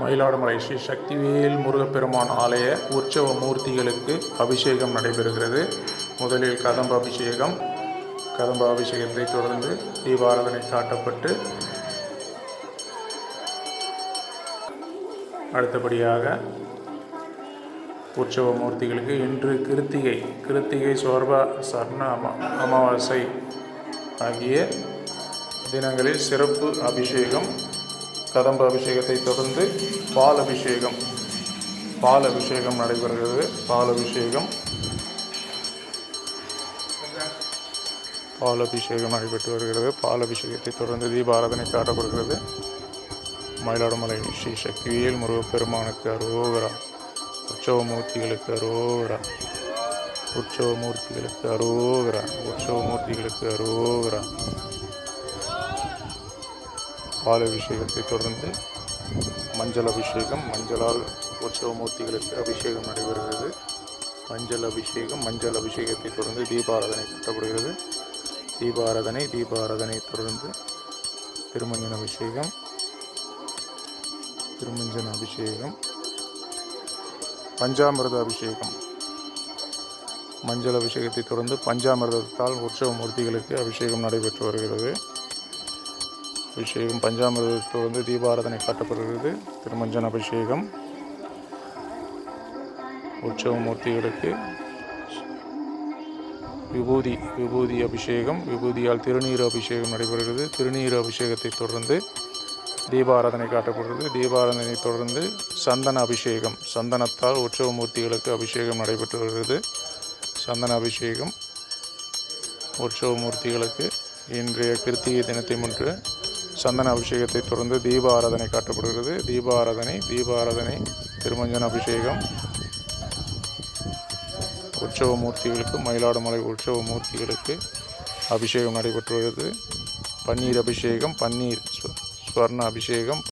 மயிலாடுமலை ஸ்ரீ சக்திவேல் முருகப்பெருமான் ஆலய உற்சவ மூர்த்திகளுக்கு அபிஷேகம் நடைபெறுகிறது. முதலில் கதம்ப அபிஷேகம். கதம்ப அபிஷேகத்தை தொடர்ந்து தீபாராதனை காட்டப்பட்டு அடுத்தபடியாக உற்சவ மூர்த்திகளுக்கு இன்று கிருத்திகை கிருத்திகை சோர்பா சர்ண அமா அமாவாசை ஆகிய தினங்களில் சிறப்பு அபிஷேகம் கதம்ப அபிஷேகத்தை தொடர்ந்து பால் அபிஷேகம் பால் அபிஷேகம் நடைபெறுகிறது. பால் அபிஷேகம் பால் அபிஷேகம் நடைபெற்று வருகிறது. பால் அபிஷேகத்தை தொடர்ந்து தீபாராதனை காட்டப்படுகிறது. மயிலாடுமலை ஸ்ரீ சக்திவேல் முருகப்பெருமானுக்கு அரோகரா. உற்சவ மூர்த்திகளுக்கு அரோகரா. உற்சவ மூர்த்திகளுக்கு அரோகரா. உற்சவ மூர்த்திகளுக்கு அரோகரா. பால் அபிஷேகத்தை தொடர்ந்து மஞ்சள் அபிஷேகம் மஞ்சளால் உற்சவ மூர்த்திகளுக்கு அபிஷேகம் நடைபெறுகிறது. மஞ்சள் அபிஷேகம் மஞ்சள் அபிஷேகத்தை தொடர்ந்து தீபாராதனை கட்டப்படுகிறது தீபாராதனை தீபாராதனை தொடர்ந்து திருமஞ்சன அபிஷேகம் திருமஞ்சன அபிஷேகம் பஞ்சாமிர்த அபிஷேகம். மஞ்சள் அபிஷேகத்தை தொடர்ந்து பஞ்சாமிர்தத்தால் உற்சவ மூர்த்திகளுக்கு அபிஷேகம் நடைபெற்று வருகிறது. அபிஷேகம். பஞ்சாமிர்தத்தை வந்து தீபாராதனை காட்டப்படுகிறது. திருமஞ்சன அபிஷேகம். உற்சவ மூர்த்திகளுக்கு விபூதி விபூதி அபிஷேகம். விபூதியால் திருநீர் அபிஷேகம் நடைபெறுகிறது. திருநீர் அபிஷேகத்தை தொடர்ந்து தீபாராதனை காட்டப்படுகிறது. தீபாராதனை தொடர்ந்து சந்தன அபிஷேகம். சந்தனத்தால் உற்சவ மூர்த்திகளுக்கு அபிஷேகம் நடைபெற்று வருகிறது. சந்தன அபிஷேகம். உற்சவ மூர்த்திகளுக்கு இன்றைய கிருத்திகை தினத்தை முன்று சந்தன அபிஷேகத்தை தொடர்ந்து தீப ஆராதனை காட்டப்படுகிறது. தீப ஆராதனை தீப ஆராதனை திருமஞ்சன அபிஷேகம். உற்சவ மூர்த்திகளுக்கு மயிலாடுமலை உற்சவ மூர்த்திகளுக்கு அபிஷேகம் நடைபெற்று வருகிறது. பன்னீர் அபிஷேகம் பன்னீர் ஸ்வர்ண அபிஷேகம்